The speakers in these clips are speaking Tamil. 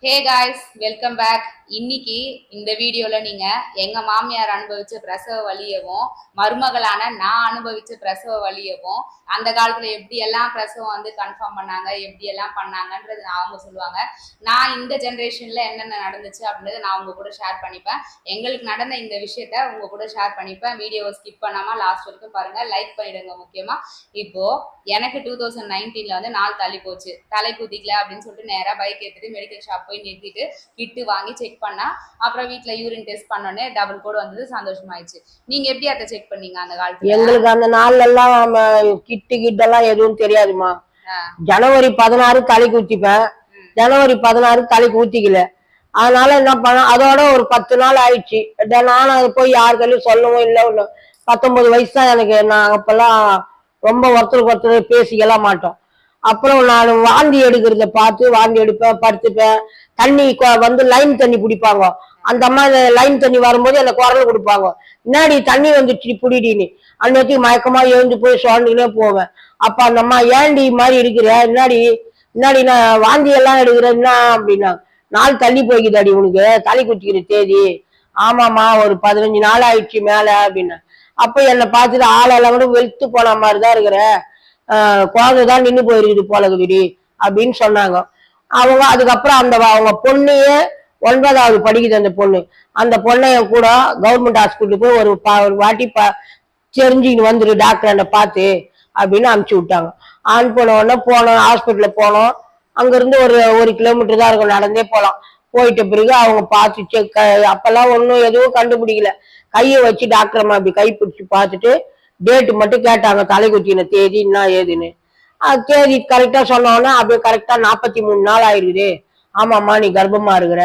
Hey guys, welcome back. இன்னைக்கு இந்த வீடியோல நீங்க எங்க மாமியார் அனுபவிச்ச பிரசவ வலியவும் மருமகளான நான் அனுபவிச்ச பிரசவ வலியவும் அந்த காலத்துல எப்படி எல்லாம் பிரசவம் வந்து கன்ஃபார்ம் பண்ணாங்க எப்படி எல்லாம் பண்ணாங்கன்றது நான் அவங்க சொல்லுவாங்க. நான் இந்த ஜென்ரேஷன்ல என்னென்ன நடந்துச்சு அப்படின்றத நான் உங்க கூட ஷேர் பண்ணிப்பேன். எங்களுக்கு நடந்த இந்த விஷயத்த உங்க கூட ஷேர் பண்ணிப்பேன். வீடியோவை ஸ்கிப் பண்ணாம லாஸ்ட் வரைக்கும் பாருங்க. லைக் பண்ணிடுங்க முக்கியமா. இப்போ எனக்கு டூ தௌசண்ட் நைன்டீன்ல வந்து நாள் தள்ளி போச்சு. தலை குதிக்கல அப்படின்னு சொல்லிட்டு நேரா பைக் எடுத்துட்டு மெடிக்கல் ஷாப் போய் நிறுத்திட்டு கிட்டு வாங்கி செக் பண்ணா அப்புறம் வீட்ல யூரின் டெஸ்ட் பண்ணோடனே டபுள் கோட் வந்தது சந்தோஷமாயிடுச்சு. நீங்க எப்படி அதை செக் பண்ணீங்க அந்த காலத்துல? எங்களுக்கு அந்த நாள்ல எல்லாம் கிட்டு கிட்டெல்லாம் எதுவும் தெரியாதுமா. ஜனவரி பதினாறு தலைக்கு ஊத்திப்பேன். ஜனவரி பதினாறு தலைக்கு ஊத்திக்கல அதனால என்ன பண்ண அதோட ஒரு பத்து நாள் ஆயிடுச்சு. நானும் அது போய் யாருக்கையும் சொல்லவும் இல்லை. ஒண்ணு பத்தொன்பது வயசு தான் எனக்கு. நான் அப்பெல்லாம் ரொம்ப ஒருத்தருக்கு ஒருத்தர் பேசிக்கலாம் மாட்டோம். அப்புறம் நான் வாந்தி எடுக்கிறத பார்த்து வாந்தி எடுப்பேன் படுத்துப்பேன். தண்ணி வந்து லைன் தண்ணி பிடிப்பாங்க அந்த அம்மா லைன் தண்ணி வரும்போது எனக்கு குரல் கொடுப்பாங்க. முன்னாடி தண்ணி வந்துச்சு பிடிடின்னு. அன்னைக்கு மயக்கமா எழுந்து போய் சுரண்டுக்கினே போவேன். அப்ப அந்த அம்மா ஏண்டி மாதிரி இருக்கிற முன்னாடி முன்னாடி நான் வாந்தி எல்லாம் எடுக்கிறேன் என்ன? அப்படின்னா நாள் தள்ளி போய்க்குதாடி உனக்கு? தலை குத்திக்கிற தேதி. ஆமாம்மா ஒரு பதினஞ்சு நாள் ஆயிடுச்சு மேல. அப்படின்னா அப்ப என்னை பார்த்துட்டு ஆளெல்லாம் கூட வெளுத்து போன மாதிரி தான் இருக்கிற குழந்தை தான் நின்று போயிருக்குது போல குதிரி அப்படின்னு சொன்னாங்க. அவங்க அதுக்கப்புறம் அந்த அவங்க பொண்ணையே ஒன்பதாவது படிக்குது அந்த பொண்ணு. அந்த பொண்ணைய கூட கவர்மெண்ட் ஹாஸ்பிட்டலுக்கு போய் ஒரு பா- ஒரு வாட்டி பா தெரிஞ்சுக்கின்னு வந்துரு டாக்டர் என்னை பார்த்து அப்படின்னு அனுப்பிச்சி விட்டாங்க. ஆன் போன உடனே போனோம் ஹாஸ்பிட்டலில் போனோம். அங்கேருந்து ஒரு ஒரு கிலோமீட்டர் தான் இருக்கும் நடந்தே போகலாம் போயிட்ட பிறகு அவங்க பார்த்து செக் அப்பெல்லாம் ஒன்றும் எதுவும் கண்டுபிடிக்கல. கையை வச்சு டாக்டர் அம்மா அப்படி கை பிடிச்சி பார்த்துட்டு டேட்டு மட்டும் கேட்டாங்க தலை குத்தின தேதி என்ன ஏதுன்னு. தேதி கரெக்டாக சொன்னோன்னே அப்படியே கரெக்டாக நாற்பத்தி மூணு நாள் ஆயிருக்குது ஆமாம்மா நீ கர்ப்பமாக இருக்கிற.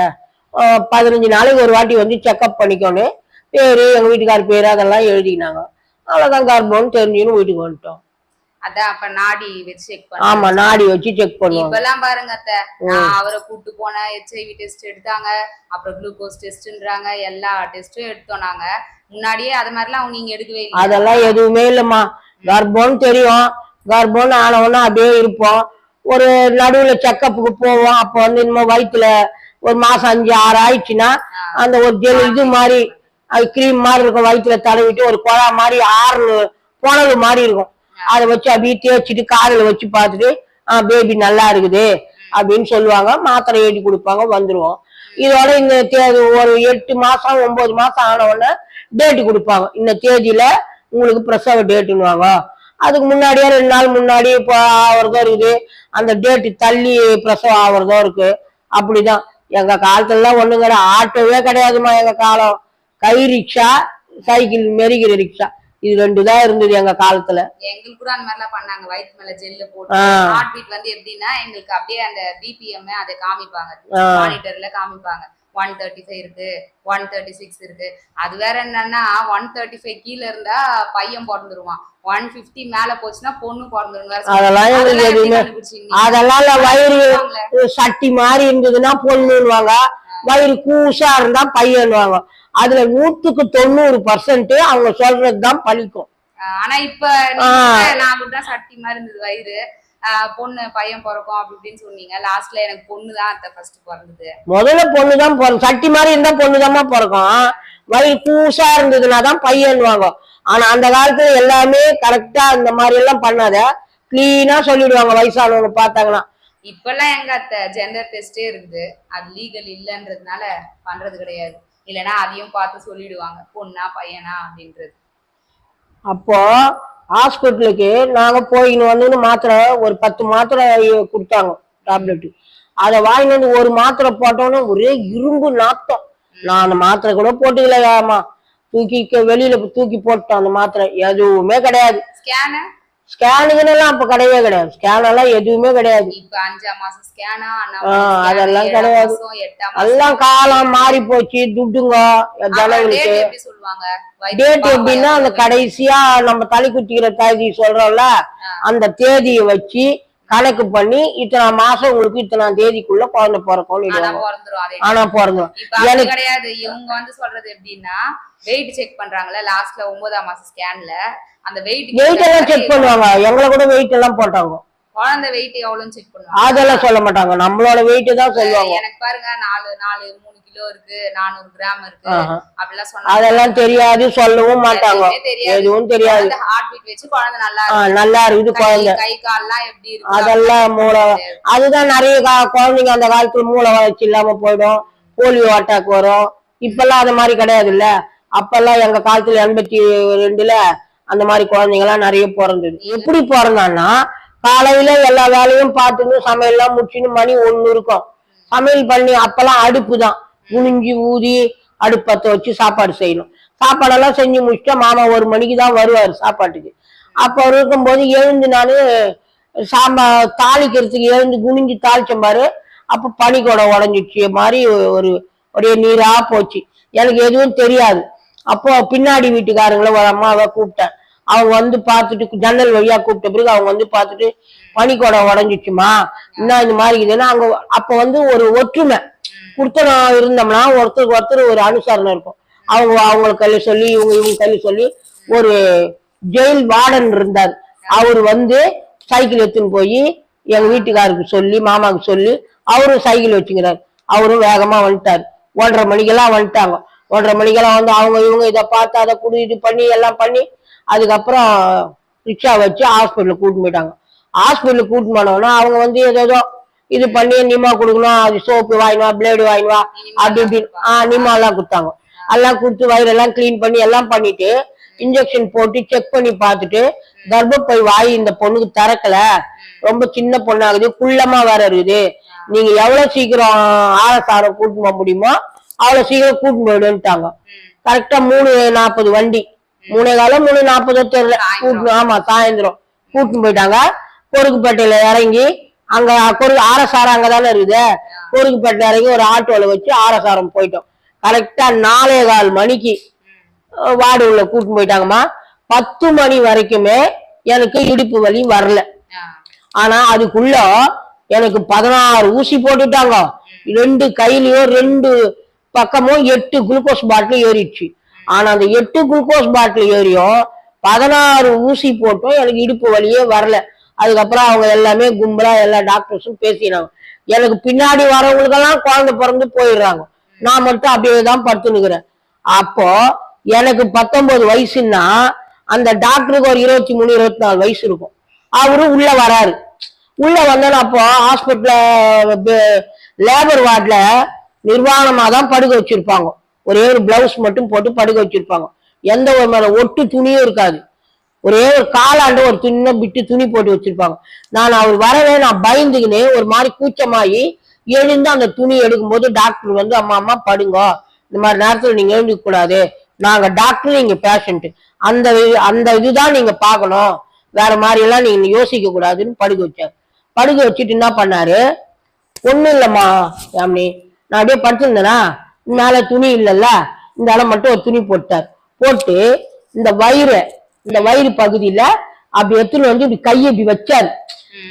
பதினஞ்சு நாளைக்கு ஒரு வாட்டி வந்து செக்அப் பண்ணிக்கோன்னு பேர் எங்கள் வீட்டுக்கார் பேர் அதெல்லாம் எழுதிக்கினாங்க. அவ்வளோதான் கர்ப்பம்னு தெரிஞ்சுன்னு வீட்டுக்கு வந்துட்டோம். அதான் அப்ப நாடி வச்சு செக் பண்ண ஆமா நாடி வச்சு செக் பண்ணுவாங்க. இப்பெல்லாம் பாருங்க அத்தை. நான் அவரை கூட்டு போனேன் ஹெச்ஐவி டெஸ்ட் எடுத்தாங்க. அப்புறம் குளுக்கோஸ் டெஸ்ட்ன்றாங்க எல்லா டெஸ்ட்டும் எடுத்தோம் நாங்க. முன்னாடியே அது மாதிரிலாம் நீங்க எடுக்கவே இல்லை அதெல்லாம் எதுவுமே இல்லைம்மா. கர்ப்பம்னு தெரியும். கர்ப்பம்னு ஆனவொன்னே அப்படியே இருப்போம். ஒரு நடுவுல செக்கப்புக்கு போவோம். அப்போ வந்து இன்னும் வயிற்றுல ஒரு மாசம் அஞ்சு ஆறு ஆயிடுச்சுன்னா அந்த ஒரு ஜெல் இது மாதிரி அது கிரீம் மாதிரி இருக்கும். வயிற்றுல தடவிட்டு ஒரு குழா மாதிரி ஆறு புனல் மாதிரி இருக்கும். அதை வச்சு அப்படியே தேய்ச்சிட்டு காதில் வச்சு பார்த்துட்டு ஆ பேபி நல்லா இருக்குது அப்படின்னு சொல்லுவாங்க. மாத்திரை ஏடி கொடுப்பாங்க வந்துருவோம். இதோட இந்த தேதி ஒரு எட்டு மாசம் ஒன்பது மாசம் ஆன உடனே டேட்டு கொடுப்பாங்க. இந்த தேதியில உங்களுக்கு பிரசவ டேட்டுன்னுவாங்க அதுக்கு முன்னாடியே ரெண்டு நாள் முன்னாடி இப்போ ஆகிறதும் இருக்குது. அந்த டேட்டு தள்ளி பிரசவம் ஆகிறதும் இருக்கு. அப்படிதான். எங்க காலத்துலலாம் ஒண்ணும் கிடையாது ஆட்டோவே கிடையாதுமா எங்க காலம். கை ரிக்ஷா சைக்கிள் மெருகிற ரிக்ஷா. இது ரெண்டு தான் இருந்தது எங்க காலத்துல எங்களுக்கு கூட அந்த மாதிரிலாம் பண்ணாங்க வயிற்று மேல ஜெல்லு போட்டு. ஹார்ட் பீட் வந்து எப்படின்னா எங்களுக்கு அப்படியே அந்த பிபிஎம் அதை காமிப்பாங்க. மானிட்டர்ல காமிப்பாங்க ஒன் தேர்ட்டி ஃபைவ் இருக்கு ஒன் தேர்ட்டி சிக்ஸ் இருக்கு அது வேற என்னன்னா ஒன் தேர்ட்டி ஃபைவ் கீழே இருந்தா பையன் பிறந்துருவான் ஒன் பிப்டி மேல போச்சுன்னா பொண்ணு பிறந்துரும் சொல்லுவாங்க. அதெல்லாம் அதெல்லாம் வயிறு. சட்டி மாதிரி இருந்ததுன்னா பொண்ணுன்னுவாங்க வயிறு கூசா இருந்தா பையன்னுவாங்க அதுல நூத்துக்கு தொண்ணூறு பர்சன்ட் அவங்க சொல்றதுதான் பலிக்கும் ஆஹ் ஆனா இப்ப நான் அப்படிதான் சட்டி மாதிரி இருந்தது வயிறு. பொண்ணு பையன் பிறக்கும் அப்படி இப்படின்னு சொன்னீங்க. லாஸ்ட்ல எனக்கு பொண்ணு தான் அத்தை ஃபர்ஸ்ட் பிறந்தது. முதல்ல பொண்ணுதான் பிறக்கும் சட்டி மாதிரி இருந்தா பொண்ணுதாம்மா பிறக்கும். வயிறு கூசா இருந்ததுன்னா தான் பையன்னுவாங்க ஆனா அந்த காலத்துல எல்லாமே கரெக்டா அந்த மாதிரி எல்லாம் பண்ணாத. கிளீனா சொல்லிடுவாங்க வயசானவங்க பார்த்தாங்கன்னா. இப்பெல்லாம் எங்க அத்தை? ஜெண்டர் டெஸ்டே இருக்குது. அது லீகல் இல்லைன்றதுனால பண்றது கிடையாது. இல்லைன்னா அதையும் பார்த்து சொல்லிடுவாங்க. பொண்ணா பையனா அப்படின்றது. அப்போ ஹாஸ்பிட்டலுக்கு நாங்க போயின்னு வந்து மாத்திரை ஒரு பத்து மாத்திரை கொடுத்தாங்க டேப்லெட் அதை வாங்கிட்டு வந்து ஒரு மாத்திரை போட்டோன்னே ஒரே இரும்பு நாத்தம். நான் அந்த மாத்திரை கூட போட்டுக்கலையாமா தூக்கி வெளியில தூக்கி போட்டோம் அந்த மாத்திரை. எதுவுமே கிடையாது. ஸ்கேனு ஸ்கேனுங்கன்னு எல்லாம் அப்ப கிடையவே கிடையாது. ஸ்கேன் எல்லாம் எதுவுமே கிடையாது. இப்ப அஞ்சாம் மாசம் ஸ்கேனா ஆ, அதெல்லாம் கிடையாது. எல்லாம் காலம் மாறி போச்சு. துட்டுங்க ஜனங்களுக்கு டேட் எப்படின்னா அந்த கடைசியா நம்ம தலை குத்திக்கிற தேதி சொல்றோம்ல அந்த தேதியை வச்சு கணக்கு பண்ணி இத்தனை மாசம் உங்களுக்கு இத்தனை தேதிக்குள்ள குழந்தை பிறக்கும்னு ஆனா அப்படி எனக்கு- கிடையாது. இவங்க வந்து சொல்றது எப்படின்னா வெயிட் செக் பண்றாங்கல்ல லாஸ்ட்ல ஒன்பதாம் மாசம் ஸ்கேன்ல அந்த வெயிட் வெயிட் எல்லாம் செக் பண்ணுவாங்க. எங்களை கூட வெயிட் எல்லாம் போட்டாங்க. குழந்தை வெயிட் எவ்வளவுன்னு செக் பண்ணுவாங்க. அதெல்லாம் சொல்ல மாட்டாங்க. நம்மளோட வெயிட் தான் சொல்லுவாங்க. எனக்கு பாருங்க நாலு நாலு மூணு கிலோ இருக்கு நானூறு கிராம் இருக்கு. அப்படிலாம் சொன்னா அதெல்லாம் தெரியாது சொல்லவும் மாட்டாங்க. எதுவுமே தெரியாது. ஹார்ட் பீட் வச்சு குழந்தை நல்லா நல்லா இருக்குது குழந்தை. கை கால்லாம் எப்படி இருக்கு அதெல்லாம் மூளை. அதுதான் நிறைய குழந்தைங்க அந்த காலத்துல மூளை வளர்ச்சி இல்லாம போயிடும். போலியோ அட்டாக் வரும். இப்பெல்லாம் அது மாதிரி கிடையாது இல்ல அப்பெல்லாம் எங்க காலத்துல எண்பத்தி ரெண்டுல அந்த மாதிரி குழந்தைங்கெல்லாம் நிறைய பிறந்தது. எப்படி பிறந்தான்னா காலையில எல்லா வேலையும் பார்த்துன்னு சமையல்லாம் முடிச்சுன்னு மணி ஒண்ணு இருக்கும். சமையல் பண்ணி அப்பெல்லாம் அடுப்பு தான் குனிஞ்சு ஊதி அடுப்பத்தை வச்சு சாப்பாடு செய்யணும். சாப்பாடெல்லாம் செஞ்சு முடிச்சுட்டா மாமா ஒரு மணிக்கு தான் வருவார் சாப்பாட்டுக்கு. அப்போ இருக்கும்போது எழுந்து நான் சாம்பார் தாளிக்கிறதுக்கு எழுந்து குனிஞ்சு தாளிச்சம்பாரு அப்போ பனிக்கூடம் உடஞ்சிச்சு மாதிரி ஒரு ஒரே நீரா போச்சு. எனக்கு எதுவும் தெரியாது. அப்போ பின்னாடி வீட்டுக்காரங்கள ஒரு அம்மாவை கூப்பிட்டேன். அவங்க வந்து பார்த்துட்டு ஜன்னல் வழியா கூப்பிட்ட பிறகு அவங்க வந்து பார்த்துட்டு பனிக்கொடம் உடஞ்சிச்சுமா என்ன இந்த மாதிரி இதுன்னா அங்க அப்ப வந்து ஒரு ஒற்றுமை. குடுத்தனம் இருந்தோம்னா ஒருத்தருக்கு ஒருத்தர் ஒரு அனுசரணை இருக்கும். அவங்க அவங்களுக்கு கல்வி சொல்லி இவங்க இவங்க கல்வி சொல்லி ஒரு ஜெயில் வார்டன் இருந்தார். அவர் வந்து சைக்கிள் எடுத்துன்னு போய் எங்க வீட்டுக்காருக்கு சொல்லி மாமாவுக்கு சொல்லி அவரும் சைக்கிள் வச்சுக்கிறார். அவரும் வேகமா வந்துட்டார். ஒன்றரை மணிக்கெல்லாம் வந்துட்டாங்க. ஒன்றரை மணிக்கெல்லாம் வந்து அவங்க இவங்க இதை பார்த்து அதை குடி இது பண்ணி எல்லாம் பண்ணி அதுக்கப்புறம் ரிக்ஷா வச்சு ஹாஸ்பிட்டலுக்கு கூட்டிட்டு போயிட்டாங்க. ஹாஸ்பிட்டலுக்கு கூட்டிட்டு போனோன்னா அவங்க வந்து ஏதோ இது பண்ணி நிமா கொடுக்கணும் அது சோப்பு வாங்கினவா பிளேடு வாங்கிவா அப்படி இப்படின்னு ஆஹ் நிமா எல்லாம் கொடுத்தாங்க. எல்லாம் கொடுத்து வயிறெல்லாம் க்ளீன் பண்ணி எல்லாம் பண்ணிட்டு இன்ஜெக்ஷன் போட்டு செக் பண்ணி பார்த்துட்டு கர்ப்பப்பை வாய் இந்த பொண்ணுக்கு திறக்கல. ரொம்ப சின்ன பொண்ணாகுது குள்ளமா வேற இருக்குது. நீங்க எவ்வளவு சீக்கிரம் ஆரசாரம் கூட்டிட்டு போக முடியுமோ அவ்வளவு சீக்கிரம் கூட்டிட்டு போயிடுன்ட்டாங்க கரெக்டா மூணு நாற்பது வண்டி. மூணே காலம் மூணு நாற்பதோ தெரியல கூட்டு ஆமா சாயந்தரம். கூட்டிட்டு போயிட்டாங்க. கொருக்குப்பேட்டையில இறங்கி அங்க கொரு ஆரசாரம் அங்கதானே இருக்குது. கொருக்குப்பேட்டை இறங்கி ஒரு ஆட்டோல வச்சு ஆரசாரம் போயிட்டோம். கரெக்டா நாலே கால் மணிக்கு வார்டு உள்ள கூட்டிட்டு போயிட்டாங்கம்மா. பத்து மணி வரைக்குமே எனக்கு இடுப்பு வலி வரல. ஆனா அதுக்குள்ள எனக்கு பதினாறு ஊசி போட்டுட்டாங்க. ரெண்டு கையிலயும் ரெண்டு பக்கமும் எட்டு குளுக்கோஸ் பாட்டில் ஏறிடுச்சு. ஆனா அந்த எட்டு குளுக்கோஸ் பாட்டில் ஏறியும் பதினாறு ஊசி போட்டும் எனக்கு இடுப்பு வழியே வரல. அதுக்கப்புறம் அவங்க எல்லாமே கும்பலா எல்லா டாக்டர்ஸும் பேசினாங்க. எனக்கு பின்னாடி வரவங்களுக்கெல்லாம் குழந்தை பிறந்து போயிடுறாங்க. நான் மட்டும் அப்படியே தான் படுத்துனுக்குறேன். அப்போ எனக்கு பத்தொன்பது வயசுன்னா அந்த டாக்டருக்கு ஒரு இருபத்தி மூணு இருபத்தி நாலு வயசு இருக்கும். அவரும் உள்ள வராரு. உள்ள வந்தோன்னு அப்போ ஹாஸ்பிட்டல் லேபர் வார்டில் நிர்வாணமா தான் படுக்க வச்சிருப்பாங்க. ஒரே ஒரு பிளவுஸ் மட்டும் போட்டு படுக்க வச்சிருப்பாங்க. எந்த ஒரு மேல ஒட்டு துணியும் இருக்காது. ஒரே ஒரு காலாண்டு ஒரு துணியை விட்டு துணி போட்டு வச்சிருப்பாங்க. நான் அவர் வரவே நான் பயந்துக்கினே ஒரு மாதிரி கூச்சமாயி எழுந்து அந்த துணி எடுக்கும்போது டாக்டர் வந்து அம்மா அம்மா படுங்க. இந்த மாதிரி நேரத்தில் நீங்க எழுந்துக்க கூடாது. நாங்க டாக்டர் நீங்க பேஷண்ட் அந்த அந்த இதுதான் நீங்க பார்க்கணும். வேற மாதிரி எல்லாம் நீங்க யோசிக்க கூடாதுன்னு படுக்க வச்சார். படுக்க வச்சுட்டு என்ன பண்ணாரு? ஒண்ணும் இல்லம்மா யாமினி நான் அப்படியே படுத்திருந்தேனா? மேல துணி இல்லைல்ல. இந்த இடம் மட்டும் ஒரு துணி போட்டார். போட்டு இந்த வயிறு இந்த வயிறு பகுதியில அப்படி எடுத்துன்னு வந்து இப்படி கையை இப்படி வச்சாரு.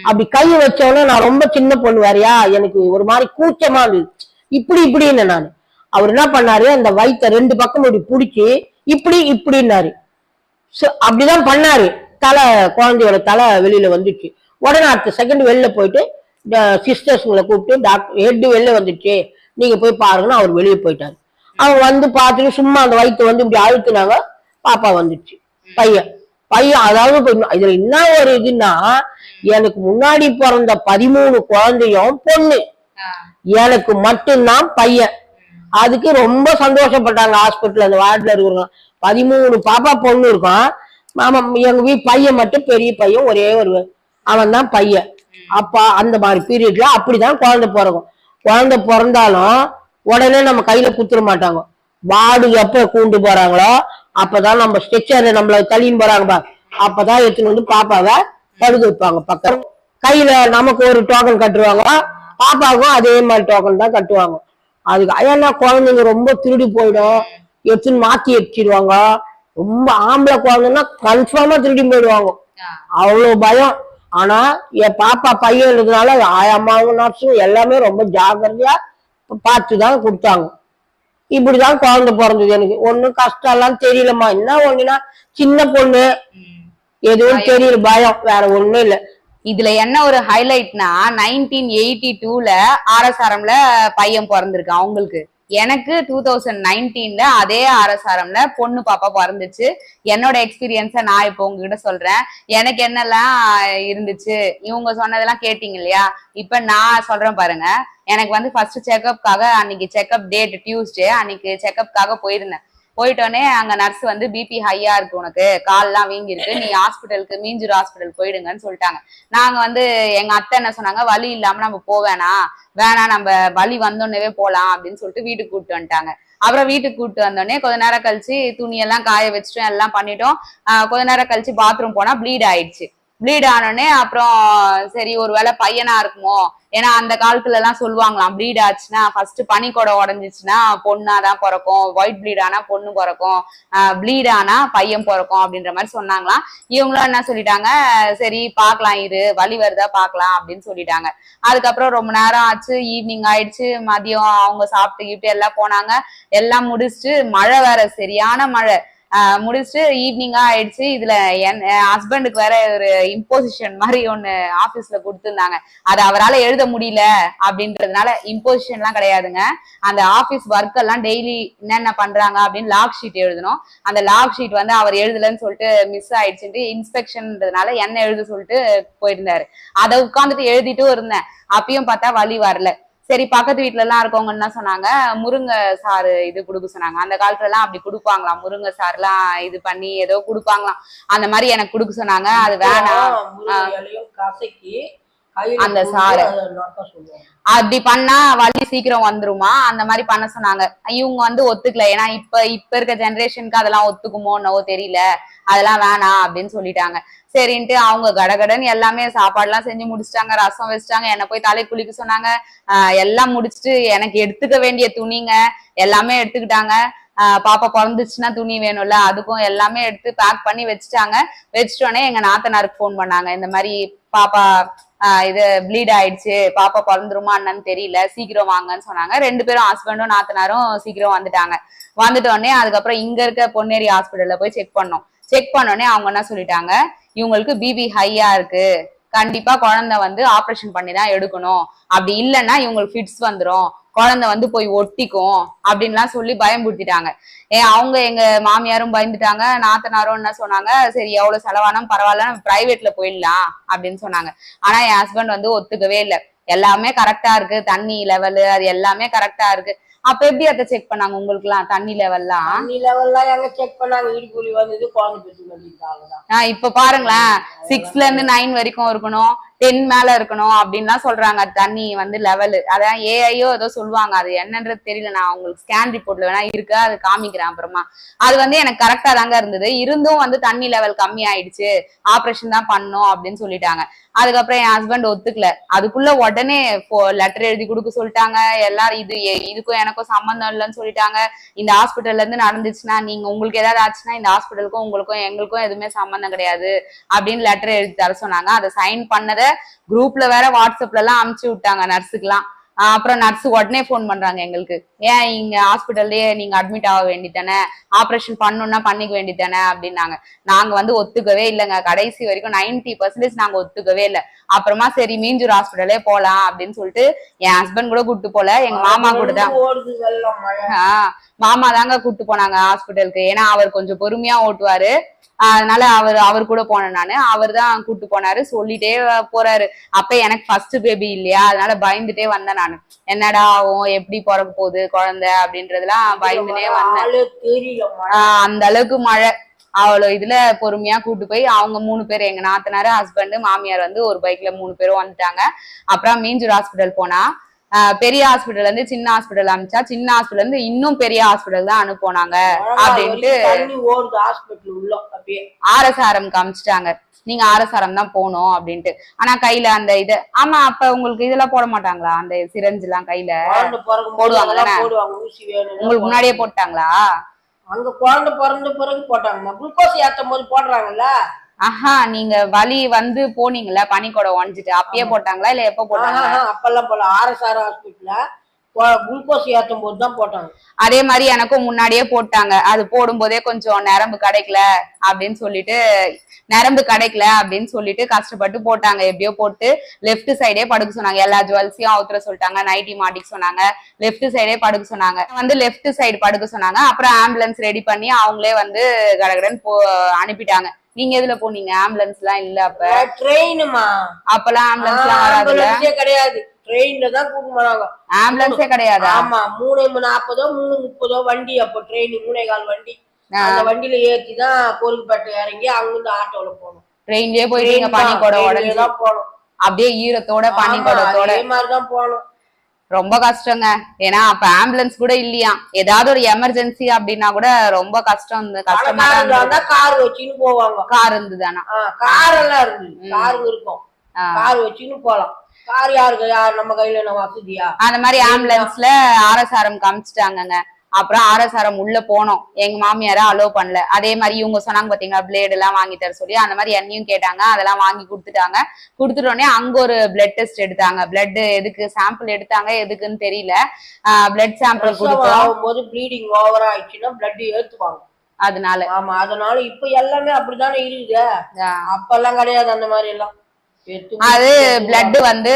அப்படி கையை வச்சோடனே நான் ரொம்ப சின்ன பொண்ணு வேறயா? எனக்கு ஒரு மாதிரி கூச்சமா இருந்தது. இப்படி இப்படின்னு நான். அவர் என்ன பண்ணாரு? அந்த வயித்தை ரெண்டு பக்கம் இப்படி பிடிச்சி இப்படி இப்படின்னாரு. அப்படிதான் பண்ணாரு. தலை குழந்தையோட தலை வெளியில வந்துச்சு. உடனே அடுத்த செகண்ட் வெளில போயிட்டு சிஸ்டர்ஸுங்களை கூப்பிட்டு டாக்டர் ஹெட் வெளில வந்துச்சு நீங்க போய் பாருங்கன்னு அவர் வெளியே போயிட்டாரு. அவங்க வந்து பார்த்துட்டு சும்மா அந்த வயிற்று வந்து இப்படி அழுத்துனாங்க பாப்பா வந்துச்சு. பையன். பையன் அதாவது இதுல என்ன ஒரு இதுன்னா எனக்கு முன்னாடி பிறந்த பதிமூணு குழந்தையும் பொண்ணு. எனக்கு மட்டும்தான் பையன். அதுக்கு ரொம்ப சந்தோஷப்பட்டாங்க ஹாஸ்பிட்டல் அந்த வார்டுல இருக்கிறவங்க. பதிமூணு பாப்பா பொண்ணு இருக்கும் மாமா எங்க வீ பையன் மட்டும் பெரிய பையன் ஒரே ஒரு அவன் தான் பையன். அப்பா அந்த மாதிரி பீரியட்ல அப்படிதான் குழந்தை பிறக்கும். குழந்தை பிறந்தாலும் உடனே நம்ம கையில குத்துற மாட்டாங்க. வார்டு எப்ப கூண்டு போறாங்களோ அப்பதான் நம்ம ஸ்ட்ரெச்சர் நம்மள தள்ளின்னு போறாங்க பா அப்பதான் எடுத்துன்னு வந்து பாப்பாவை படுக்க வைப்பாங்க பக்கம் கையில நமக்கு ஒரு டோக்கன் கட்டுவாங்க பாப்பாவுக்கும் அதே மாதிரி டோக்கன் தான் கட்டுவாங்க. அதுக்கு ஏன்னா குழந்தைங்க ரொம்ப திருடி போயிடும். எடுத்துன்னு மாத்தி வச்சிருவாங்க ரொம்ப ஆம்பளை குழந்தைன்னா கன்ஃபார்மா திருடி போயிடுவாங்க. அவ்வளவு பயம். ஆனா என் பாப்பா பையன் இருந்ததுனால ஆயம்மாவும் நர்ஸும் எல்லாமே ரொம்ப ஜாக்கிரதையா பார்த்து தான் கொடுத்தாங்க. இப்படிதான் குழந்தை பிறந்தது எனக்கு. ஒண்ணும் கஷ்டம் எல்லாம் தெரியலம்மா. என்ன ஒண்ணுனா சின்ன பொண்ணு. எதுவும் தெரியல பயம். வேற ஒண்ணும் இல்ல. இதுல என்ன ஒரு ஹைலைட்னா நைன்டீன் எயிட்டி டூல ஆர்எஸ்ஆர்எம்ல பையன் பிறந்திருக்கு அவங்களுக்கு. எனக்கு டூ தௌசண்ட் நைன்டீன்ல அதே ஆர்எஸ்ஆர்எம்ல பொண்ணு பாப்பா பிறந்துச்சு. என்னோட எக்ஸ்பீரியன்ஸை நான் இப்போ உங்ககிட்ட சொல்றேன். எனக்கு என்னெல்லாம் இருந்துச்சு? இவங்க சொன்னதெல்லாம் கேட்டீங்க இல்லையா? இப்ப நான் சொல்றேன் பாருங்க. எனக்கு வந்து ஃபர்ஸ்ட் செக்அப்காக அன்னைக்கு செக்அப் டேட் டியூஸ்டே அன்னைக்கு செக்அப்காக போயிருந்தேன். போயிட்டோன்னே அங்க நர்ஸ் வந்து பிபி ஹையா இருக்கு உனக்கு. கால்லாம் வீங்கி இருக்கு நீ ஹாஸ்பிட்டலுக்கு மீஞ்சூர் ஹாஸ்பிட்டல் போயிடுங்கன்னு சொல்லிட்டாங்க. நாங்க வந்து எங்க அத்தை என்ன சொன்னாங்க? வலி இல்லாம நம்ம போவேணாம் வேணாம் நம்ம வலி வந்தோடனே போலாம் அப்படின்னு சொல்லிட்டு வீட்டுக்கு கூப்பிட்டு வந்துட்டாங்க. அப்புறம் வீட்டுக்கு கூப்பிட்டு வந்தோடனே கொஞ்ச நேரம் கழிச்சு துணியெல்லாம் காய வச்சுட்டோம் எல்லாம் பண்ணிட்டோம். கொஞ்ச நேரம் கழிச்சு பாத்ரூம் போனா ப்ளீட் ஆயிடுச்சு. ப்ளீட் ஆனோடனே அப்புறம் சரி ஒருவேளை பையனா இருக்குமோ? ஏன்னா அந்த காலத்துல எல்லாம் சொல்லுவாங்களாம் ப்ளீட் ஆச்சுன்னா ஃபர்ஸ்ட் பனிக்கொடை உடஞ்சிச்சுன்னா பொண்ணாதான் பிறக்கும். ஒயிட் ப்ளீட் ஆனா பொண்ணு பிறக்கும். ப்ளீட் ஆனா பையன் பிறக்கும் அப்படின்ற மாதிரி சொன்னாங்களாம். இவங்களும் என்ன சொல்லிட்டாங்க சரி பார்க்கலாம் இரு வழி வருதா பார்க்கலாம் அப்படின்னு சொல்லிட்டாங்க. அதுக்கப்புறம் ரொம்ப நேரம் ஆச்சு ஈவினிங் ஆயிடுச்சு மதியம் அவங்க சாப்பிட்டுக்கிட்டு எல்லாம் போனாங்க. எல்லாம் முடிச்சுட்டு மழை வேற சரியான மழை. முடிச்சுட்டு ஈவினிங்கா ஆயிடுச்சு. இதுல என் ஹஸ்பண்டுக்கு வேற ஒரு இம்போசிஷன் மாதிரி ஒண்ணு ஆபீஸ்ல கொடுத்துருந்தாங்க. அது அவரால் எழுத முடியல அப்படின்றதுனால இம்போசிஷன் எல்லாம் கிடையாதுங்க. அந்த ஆபீஸ் ஒர்க் எல்லாம் டெய்லி என்னென்ன பண்றாங்க அப்படின்னு லாக் ஷீட் எழுதணும். அந்த லாக் ஷீட் வந்து அவர் எழுதலன்னு சொல்லிட்டு மிஸ் ஆயிடுச்சுட்டு இன்ஸ்பெக்ஷன்ன்றதுனால என்ன எழுத சொல்லிட்டு போயிருந்தாரு. அதை உட்காந்துட்டு எழுதிட்டும் இருந்தேன். அப்பயும் பார்த்தா வழி வரல. சரி பக்கத்து வீட்ல எல்லாம் இருக்கவங்க என்ன சொன்னாங்க. முருங்கை சாறு இது கொடுக்க சொன்னாங்க. அந்த காலத்துல எல்லாம் அப்படி கொடுப்பாங்களாம். முருங்கை சாறுலாம் இது பண்ணி ஏதோ கொடுப்பாங்களாம். அந்த மாதிரி எனக்கு கொடுக்க சொன்னாங்க. அது வேணாம். அந்த சொல்லுவாங்க. அப்படி பண்ணா வலி சீக்கிரம் வந்துருமா? அந்த மாதிரி பண்ண சொன்னாங்க. இவங்க வந்து ஒத்துக்கல. ஏன்னா இப்ப இப்ப இருக்க ஜெனரேஷனுக்கு அதெல்லாம் ஒத்துக்குமோ என்னவோ தெரியல. அதெல்லாம் வேணாம் அப்படின்னு சொல்லிட்டாங்க. சரின்ட்டு அவங்க கடகடன்னு எல்லாமே சாப்பாடுலாம் செஞ்சு முடிச்சிட்டாங்க ரசம் வச்சிட்டாங்க என்னை போய் தலை குளிக்க சொன்னாங்க. ஆஹ் எல்லாம் முடிச்சுட்டு எனக்கு எடுத்துக்க வேண்டிய துணிங்க எல்லாமே எடுத்துக்கிட்டாங்க. ஆஹ் பாப்பா பிறந்துச்சுன்னா துணி வேணும்ல அதுக்கும் எல்லாமே எடுத்து பேக் பண்ணி வச்சுட்டாங்க. வச்சுட்டோன்னே எங்க நாத்தனாருக்கு ஃபோன் பண்ணாங்க. இந்த மாதிரி பாப்பா ஆஹ் இது ப்ளீட் ஆயிடுச்சு பாப்பா பிறந்துருமா என்னன்னு தெரியல சீக்கிரம் வாங்கன்னு சொன்னாங்க. ரெண்டு பேரும் ஹஸ்பண்டும் நாத்தனாரும் சீக்கிரம் வந்துட்டாங்க. வந்துட்டோடனே அதுக்கப்புறம் இங்க இருக்க பொன்னேரி ஹாஸ்பிட்டல்ல போய் செக் பண்ணோம். செக் பண்ணோடனே அவங்க என்ன சொல்லிட்டாங்க இவங்களுக்கு பிபி ஹையா இருக்கு. கண்டிப்பா குழந்தை வந்து ஆப்ரேஷன் பண்ணி தான் எடுக்கணும். அப்படி இல்லைன்னா இவங்களுக்கு ஃபிட்ஸ் வந்துடும் குழந்தை வந்து போய் ஒட்டிக்கும் அப்படின்லாம் சொல்லி பயம்படுத்திட்டாங்க ஏன் அவங்க எங்க மாமியாரும் பயந்துட்டாங்க. நாத்தனாரும் என்ன சொன்னாங்க? சரி எவ்வளவு செலவானாலும் பரவாயில்ல நம்ம பிரைவேட்ல போயிடலாம் அப்படின்னு சொன்னாங்க. ஆனா என் ஹஸ்பண்ட் வந்து ஒத்துக்கவே இல்லை. எல்லாமே கரெக்டா இருக்கு. தண்ணி லெவலு அது எல்லாமே கரெக்டா இருக்கு. அப்ப எப்படி அதை செக் பண்ணாங்க உங்களுக்குலாம் தண்ணி லெவல்லாம் தண்ணி லெவல்லாம் எங்க செக் பண்ணாங்க? இடுப்புலி வந்தது குழந்தை பெற்று இப்ப பாருங்களேன். சிக்ஸ்ல இருந்து நைன் வரைக்கும் இருக்கணும். டென் மேல இருக்கணும் அப்படின்லாம் சொல்றாங்க. தண்ணி வந்து லெவலு அதான் ஏஐயோ ஏதோ சொல்லுவாங்க. அது என்னன்றது தெரியல. நான் உங்களுக்கு ஸ்கேன் ரிப்போர்ட்ல வேணா இருக்கு. அது காமிக்கிறேன் அப்புறமா. அது வந்து எனக்கு கரெக்டா தாங்க இருந்தது. இருந்தும் வந்து தண்ணி லெவல் கம்மி ஆயிடுச்சு. ஆப்ரேஷன் தான் பண்ணும் அப்படின்னு சொல்லிட்டாங்க. அதுக்கப்புறம் என் ஹஸ்பண்ட் ஒத்துக்கல. அதுக்குள்ள உடனே லெட்டர் எழுதி கொடுக்க சொல்லிட்டாங்க. எல்லாரும் இது எ- இதுக்கும் எனக்கும் சம்மந்தம் இல்லைன்னு சொல்லிட்டாங்க. இந்த ஹாஸ்பிட்டல்ல இருந்து நடந்துச்சுன்னா நீங்க உங்களுக்கு ஏதாவது ஆச்சுன்னா இந்த ஹாஸ்பிட்டலுக்கும் உங்களுக்கும் எங்களுக்கும் எதுவுமே சம்மந்தம் கிடையாது அப்படின்னு லெட்டர் எழுதி தர சொன்னாங்க. அதை சைன் பண்ணதை குரூப்ல வேற வாட்ஸ்அப்ல எல்லாம் அமுச்சு விட்டாங்க நர்ஸுக்குலாம் ஆஹ் அப்புறம் நர்ஸ் உடனே ஃபோன் பண்றாங்க எங்களுக்கு. ஏன் இங்க ஹாஸ்பிட்டல்லயே நீங்க அட்மிட் ஆக வேண்டித்தானே ஆபரேஷன் பண்ணணும்னா பண்ணிக்க வேண்டித்தானே அப்படின்னாங்க. நாங்க வந்து ஒத்துக்கவே இல்லைங்க. கடைசி வரைக்கும் 90% பர்சன்டேஜ் நாங்க ஒத்துக்கவே இல்லை. அப்புறமா சரி மீஞ்சூர் ஹாஸ்பிட்டலே போலாம் அப்படின்னு சொல்லிட்டு என் ஹஸ்பண்ட் கூட கூட்டு போல. எங்க மாமா கூட தான் மாமா தாங்க கூட்டு போனாங்க ஹாஸ்பிட்டலுக்கு ஏன்னா அவர் கொஞ்சம் பொறுமையா ஓட்டுவாரு. அதனால அவர் அவர் கூட போனேன் நானு. அவர் தான் கூட்டு போனாரு. சொல்லிட்டே போறாரு. அப்ப எனக்கு ஃபர்ஸ்ட் பேபி இல்லையா? அதனால பயந்துட்டே வந்தேன் நானு. என்னடா ஆகும்? எப்படி பிறக்க போகுது குழந்தை அப்படின்றதெல்லாம் பயந்துனே வந்தேன். அந்த அளவுக்கு மழை. அவ்வளோ இதுல பொறுமையா கூட்டு போய் அவங்க மூணு பேர் எங்க நாத்தனாரு ஹஸ்பண்ட் மாமியார் வந்து ஒரு பைக்ல மூணு பேரும் வந்துட்டாங்க. அப்புறம் மீஞ்சூர் ஹாஸ்பிட்டல் போனா பெரிய ஹாஸ்பிட்டல் இருந்து சின்ன ஹாஸ்பிட்டல் அனுப்பிச்சா சின்ன ஹாஸ்பிட்டல் இருந்து இன்னும் பெரிய ஹாஸ்பிட்டல் தான் அனுப்புனாங்க அப்படின்ட்டு ஆர்எஸ்ஆர்எம் காமிச்சிட்டாங்க. நீங்க ஆர்எஸ்ஆர்எம் தான் போகணும் அப்படின்ட்டு. ஆனா கையில அந்த இது ஆமா அப்ப உங்களுக்கு இதெல்லாம் போட மாட்டாங்களா? அந்த சிரஞ்சு எல்லாம் கையில போடுவாங்க. உங்களுக்கு முன்னாடியே போட்டாங்களா? அங்க குழந்தை பிறந்த பிறகு போட்டாங்கம்மா குளுக்கோஸ் ஏத்தும் போது போடுறாங்கல்ல? ஆஹா நீங்க வலி வந்து போனீங்கல்ல பனிக்கூட உடஞ்சிட்டு அப்பயே போட்டாங்களா இல்ல எப்ப போட்டாங்க? அப்பெல்லாம் போல ஆர்எஸ்ஆர் ஹாஸ்பிட்டல்ல குளுக்கோஸ் ஏத்தும் போது தான் போட்டாங்க. அதே மாதிரி எனக்கும் முன்னாடியே போட்டாங்க. அது போடும்போதே கொஞ்சம் நரம்பு கிடைக்கல அப்படின்னு சொல்லிட்டு நரம்பு கிடைக்கல அப்படின்னு சொல்லிட்டு கஷ்டப்பட்டு போட்டாங்க. எப்படியோ போட்டு லெஃப்ட் சைடே படுக்க சொன்னாங்க. எல்லா ஜுவல்ஸையும் அவுத்துற சொல்லிட்டாங்க. நைட்டி மாட்டிக்க சொன்னாங்க. லெஃப்ட் சைடே படுக்க சொன்னாங்க. வந்து லெஃப்ட் சைடு படுக்க சொன்னாங்க. அப்புறம் ஆம்புலன்ஸ் ரெடி பண்ணி அவங்களே வந்து கடகடன்னு போ அனுப்பிட்டாங்க. நீங்க எதுல போனீங்க? ஆம்புலன்ஸ் எல்லாம் இல்ல அப்ப? ட்ரெயினுமா அப்பெல்லாம் ஆம்புலன்ஸ் எல்லாம் ஆம்புலன்ஸே கிடையாது. ட்ரெயின்ல தான் கூட்டு போனாங்க. ஆம்புலன்ஸே கிடையாதா? ஆமா மூணு நாற்பதோ மூணு முப்பதோ வண்டி அப்போ ட்ரெயின் மூணே கால் வண்டி. அந்த வண்டியில ஏத்தி தான் கோரில்பேட்டை இறங்கி அங்கிருந்து ஆட்டோல போனோம். ட்ரெயின்லயே போயிட்டீங்க பனி கூட Train உடனே தான் போனோம். அப்படியே ஈரத்தோட பனி ஆமா, கூடத்தோட அதே மாதிரிதான் போனோம். ரொம்ப கஷ்டங்க. ஏன்னா அப்ப ஆம்புலன்ஸ் கூட இல்லையா? ஏதாவது ஒரு எமர்ஜென்சி அப்படின்னா கூட ரொம்ப கஷ்டம் இந்த கஷ்டமா கார் வச்சுன்னு போவாங்க. கார் இருந்ததானா கார் எல்லாம் இருந்தது. கார் இருக்கும். கார் வச்சுன்னு போலாம். கார் யாருக்கு யார் நம்ம கையில வசதியா? அந்த மாதிரி ஆம்புலன்ஸ்ல ஆர்எஸ்ஆர்எம் காமிச்சிட்டாங்கங்க. அப்புறம் ஆர்எஸ்ஆர்எம் உள்ள போனோம். எங்க மாமியார அலோ பண்ணல. அதே மாதிரி இவங்க சொன்னாங்க பாத்தீங்களா பிளேடு எல்லாம் வாங்கி தர சொல்லி. அந்த மாதிரி என்னையும் கேட்டாங்க. அதெல்லாம் வாங்கி கொடுத்துட்டாங்க. கொடுத்துட்டோடனே அங்க ஒரு பிளட் டெஸ்ட் எடுத்தாங்க. பிளட் எதுக்கு சாம்பிள் எடுத்தாங்க எதுக்குன்னு தெரியல. பிளட் சாம்பிள் கொடுத்தோம். ஆகும்போது ப்ளீடிங் ஓவரா ஆயிடுச்சுன்னா பிளட் ஏத்துவாங்க. அதனால. ஆமா அதனால இப்ப எல்லாமே அப்படித்தானே இருக்குது. ஆஹ் அப்பெல்லாம் கிடையாது அந்த மாதிரி எல்லாம். அது பிளட் வந்து